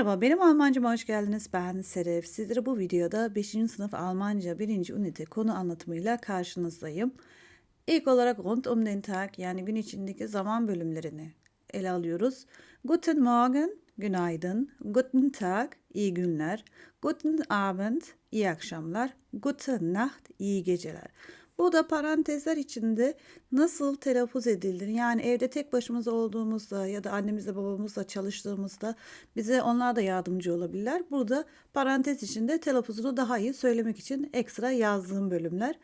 Merhaba, benim Almancama hoş geldiniz. Ben Seref. Sizlere bu videoda 5. sınıf Almanca 1. ünite konu anlatımıyla karşınızdayım. İlk olarak rund um den Tag yani gün içindeki zaman bölümlerini ele alıyoruz. Guten Morgen, günaydın. Guten Tag, iyi günler. Guten Abend, iyi akşamlar. Gute Nacht, iyi geceler. Bu da parantezler içinde nasıl telaffuz edilir? Yani evde tek başımıza olduğumuzda ya da annemizle babamızla çalıştığımızda bize onlar da yardımcı olabilirler. Burada parantez içinde telaffuzunu daha iyi söylemek için ekstra yazdığım bölümler.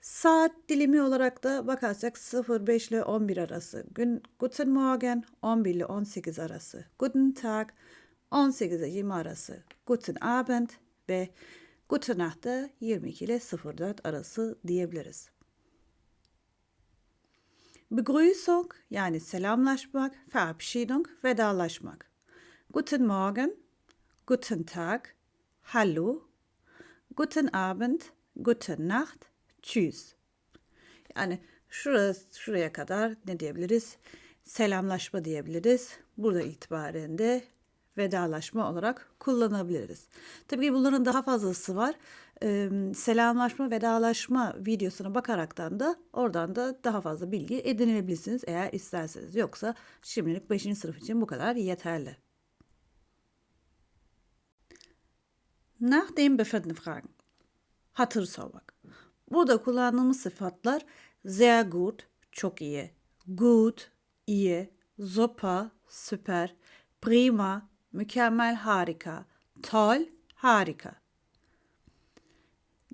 Saat dilimi olarak da bakarsak 05 ile 11 arası. Gün, Guten Morgen 11 ile 18 arası. Guten Tag 18 ile 20 arası. Guten Abend ve Gute Nacht da 22 ile 04 arası diyebiliriz. Begrüßung yani selamlaşmak, Verabschiedung, vedalaşmak. Guten Morgen, Guten Tag, Hallo, Guten Abend, Gute Nacht, Tschüss. Yani şurası, şuraya kadar ne diyebiliriz? Selamlaşma diyebiliriz. Burada itibaren de vedalaşma olarak kullanabiliriz. Tabii ki bunların daha fazlası var. Ee, selamlaşma, vedalaşma videosuna bakaraktan da oradan da daha fazla bilgi edinebilirsiniz eğer isterseniz. Yoksa şimdilik 5. sınıf için bu kadar yeterli. Nach dem Befinden fragen. Hatır sormak. Burada kullandığımız sıfatlar sehr gut, çok iyi, gut, iyi, super, süper, prima, mükemmel, harika, toll, harika.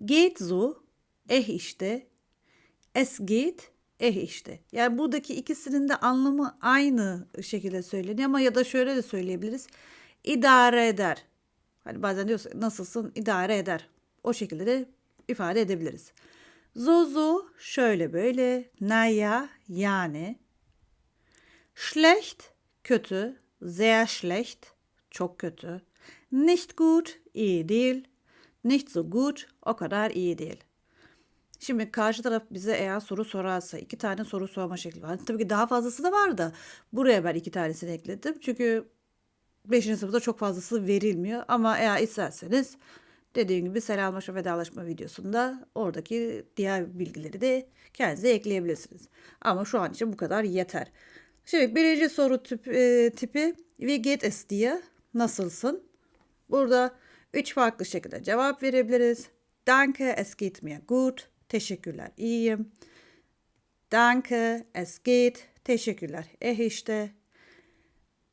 Geht so, eh işte, es geht, eh işte. Yani buradaki ikisinin de anlamı aynı şekilde söyleniyor ama ya da şöyle de söyleyebiliriz. İdare eder. Hani bazen diyoruz nasılsın idare eder. O şekilde de ifade edebiliriz. Zozo şöyle böyle. Naja yani. Schlecht kötü. Sehr schlecht çok kötü. Nicht gut iyi değil. Nicht so gut o kadar iyi değil. Şimdi karşı taraf bize eğer soru sorarsa iki tane soru sorma şekli var. Tabii ki daha fazlası da var da buraya ben iki tanesini ekledim. Çünkü 5. sınıfta çok fazlası verilmiyor. Ama eğer isterseniz dediğim gibi selamlaşma vedalaşma videosunda oradaki diğer bilgileri de kendinize ekleyebilirsiniz. Ama şu an için bu kadar yeter. Şimdi birinci soru tip, e, tipi wie geht es dir? Nasılsın? Burada üç farklı şekilde cevap verebiliriz. Danke, es geht mir gut. Teşekkürler, iyiyim. Danke, es geht. Teşekkürler, eh işte.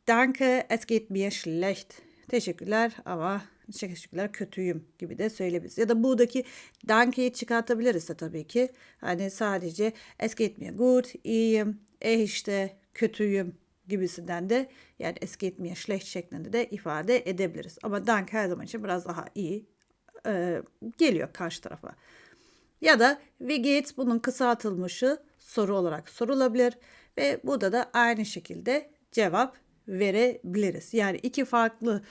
Danke, es geht mir schlecht. Teşekkürler ama teşekkürler kötüyüm gibi de söyleyebiliriz. Ya da buradaki danke'yi çıkartabiliriz de tabii ki. Hani sadece es geht mir gut, iyiyim, eh işte, kötüyüm gibisinden de yani es geht mir schlecht şeklinde de ifade edebiliriz. Ama danke her zaman için biraz daha iyi e, geliyor karşı tarafa. Ya da wie geht's bunun kısaltılmışı soru olarak sorulabilir ve burada da aynı şekilde cevap verebiliriz. Yani iki farklı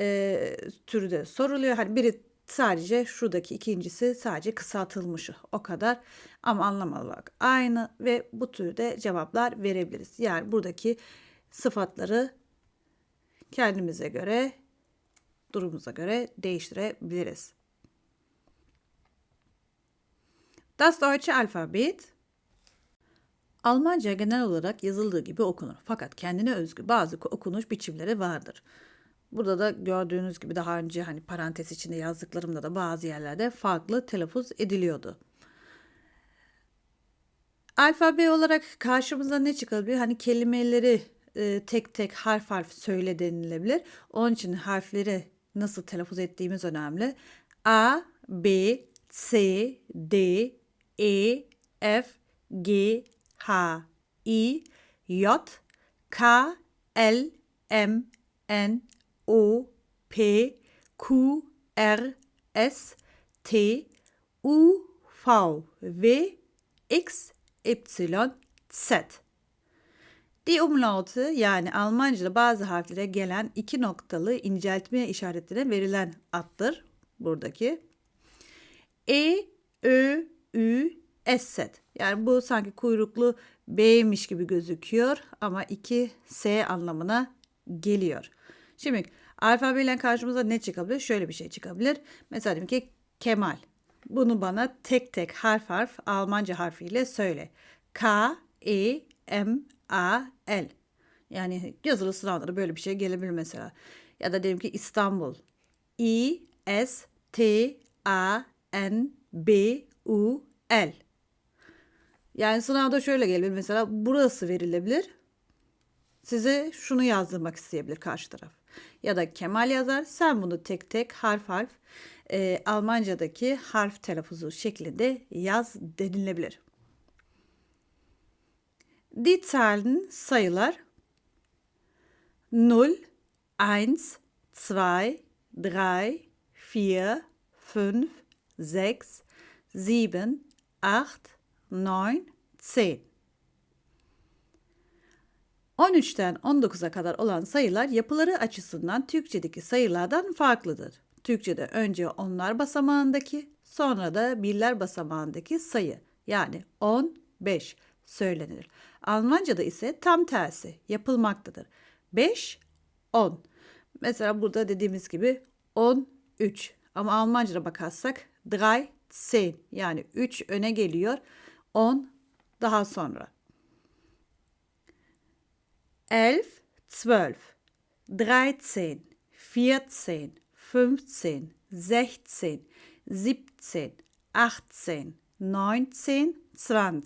e, türde soruluyor. Hani biri sadece şuradaki ikincisi sadece kısaltılmışı o kadar ama anlam olarak aynı ve bu türde cevaplar verebiliriz. Yani buradaki sıfatları kendimize göre durumumuza göre değiştirebiliriz. Das Deutsche Alphabet Almanca genel olarak yazıldığı gibi okunur. Fakat kendine özgü bazı okunuş biçimleri vardır. Burada da gördüğünüz gibi daha önce hani parantez içinde yazdıklarımda da bazı yerlerde farklı telaffuz ediliyordu. Alfabe olarak karşımıza ne çıkabilir? Hani kelimeleri e, tek tek harf harf söyle denilebilir. Onun için harfleri nasıl telaffuz ettiğimiz önemli. A, B, C, D, E, F, G, H, I, J, K, L, M, N, O, P, Q, R, S, T, U, V, W, X, Y, Z. Die Umlaute yani Almanca'da bazı harflere gelen iki noktalı inceltme işaretine verilen attır buradaki. E, Ö, Ü, S. Yani bu sanki kuyruklu B'ymiş gibi gözüküyor ama iki S anlamına geliyor. Şimdi Alfabeyle karşımıza ne çıkabilir? Şöyle bir şey çıkabilir. Mesela diyelim ki Kemal. Bunu bana tek tek harf harf Almanca harfiyle söyle. K, E, M, A, L. Yani yazılı sınavlara böyle bir şey gelebilir mesela. Ya da diyelim ki İstanbul. I, S, T, A, N, B, U, L. Yani sınavda şöyle gelebilir mesela burası verilebilir. Size şunu yazdırmak isteyebilir karşı taraf. Ya da Kemal yazar sen bunu tek tek harf harf e, Almanca'daki harf telaffuzu şeklinde yaz denilebilir. Die Zahlen sayılar 0, 1, 2, 3, 4, 5, 6, 7, 8, 9, 10. 13'ten 19'a kadar olan sayılar yapıları açısından Türkçedeki sayılardan farklıdır. Türkçede önce onlar basamağındaki, sonra da birler basamağındaki sayı yani 15 söylenir. Almanca'da ise tam tersi yapılmaktadır. 5, 10. Mesela burada dediğimiz gibi 13 ama Almanca'da bakarsak 13 yani 3 öne geliyor 10 daha sonra. 11, 12, 13, 14, 15, 16, 17, 18, 19, 20.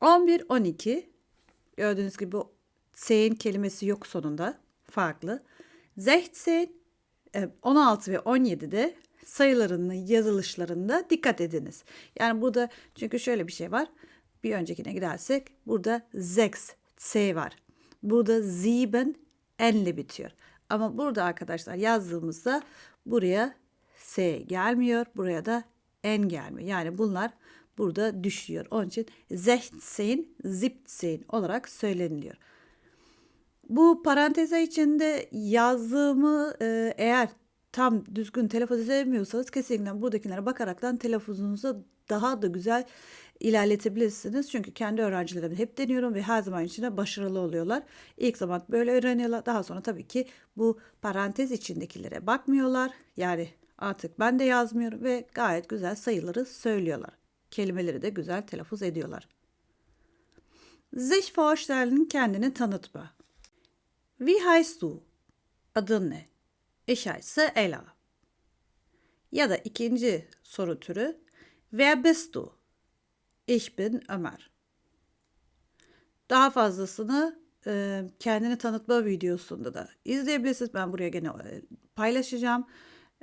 11, 12 gördüğünüz gibi 10 kelimesi yok sonunda farklı. 16, 16 e, ve 17'de sayılarının yazılışlarında dikkat ediniz. Yani burada çünkü şöyle bir şey var. Bir öncekine gidersek burada 6 S var. Burada sieben N ile bitiyor. Ama burada arkadaşlar yazdığımızda buraya S gelmiyor. Buraya da N gelmiyor. Yani bunlar burada düşüyor. Onun için 16, 17 olarak söyleniliyor. Bu paranteze içinde yazdığımı e, eğer tam düzgün telaffuz edemiyorsanız kesinlikle buradakilere bakaraktan telaffuzunuzu daha da güzel ilerletebilirsiniz. Çünkü kendi öğrencilerimde hep deniyorum ve her zaman içinde başarılı oluyorlar. İlk zaman böyle öğreniyorlar. Daha sonra tabii ki bu parantez içindekilere bakmıyorlar. Yani artık ben de yazmıyorum ve gayet güzel sayıları söylüyorlar. Kelimeleri de güzel telaffuz ediyorlar. Sich vorstellen kendini tanıtma. Wie heißt du? Adın ne? Ich heiße Ella. Ya da ikinci soru türü Wer bist du? Ich bin Ömer. Daha fazlasını e, kendini tanıtma videosunda da izleyebilirsiniz. Ben buraya gene e, paylaşacağım.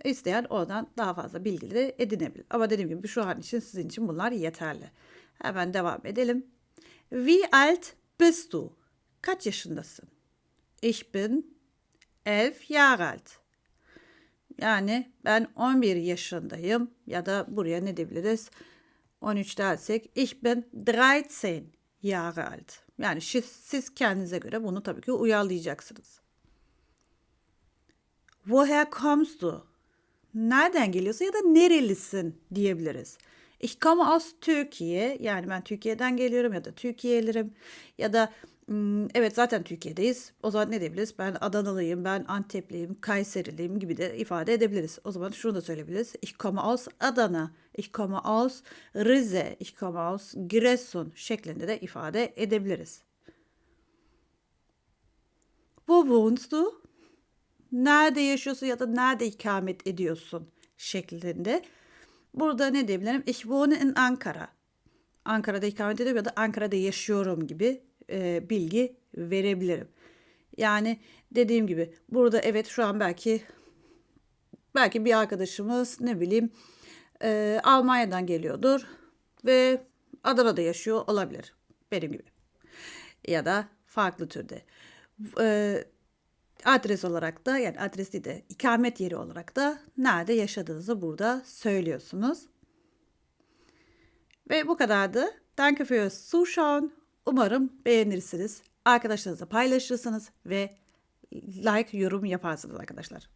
İsteyen oradan daha fazla bilgileri edinebilir. Ama dediğim gibi şu an için sizin için bunlar yeterli. Hemen devam edelim. Wie alt bist du? Kaç yaşındasın? Ich bin elf Jahre alt. Yani ben 11 yaşındayım ya da buraya ne diyebiliriz? 13 dersek ich bin 13 Jahre alt. Yani siz, siz kendinize göre bunu tabii ki uyarlayacaksınız. Woher kommst du? Nereden geliyorsun ya da nerelisin diyebiliriz. Ich komme aus Türkiye. Yani ben Türkiye'den geliyorum ya da Türkiye'lirim ya da evet zaten Türkiye'deyiz. O zaman ne diyebiliriz? Ben Adanalıyım, ben Antepliyim, Kayseriliyim gibi de ifade edebiliriz. O zaman şunu da söyleyebiliriz. Ich komme aus Adana, ich komme aus Rize, ich komme aus Giresun şeklinde de ifade edebiliriz. Wo wohnst du? Nerede yaşıyorsun ya da nerede ikamet ediyorsun şeklinde. Burada ne diyebilirim? Ich wohne in Ankara. Ankara'da ikamet ediyorum ya da Ankara'da yaşıyorum gibi e, bilgi verebilirim. Yani dediğim gibi burada evet şu an belki belki bir arkadaşımız ne bileyim e, Almanya'dan geliyordur ve Adana'da yaşıyor olabilir benim gibi ya da farklı türde. E, adres olarak da yani adres değil de ikamet yeri olarak da nerede yaşadığınızı burada söylüyorsunuz. Ve bu kadardı. Danke fürs Zuschauen Umarım beğenirsiniz. Arkadaşlarınızla paylaşırsınız ve like, yorum yaparsınız arkadaşlar.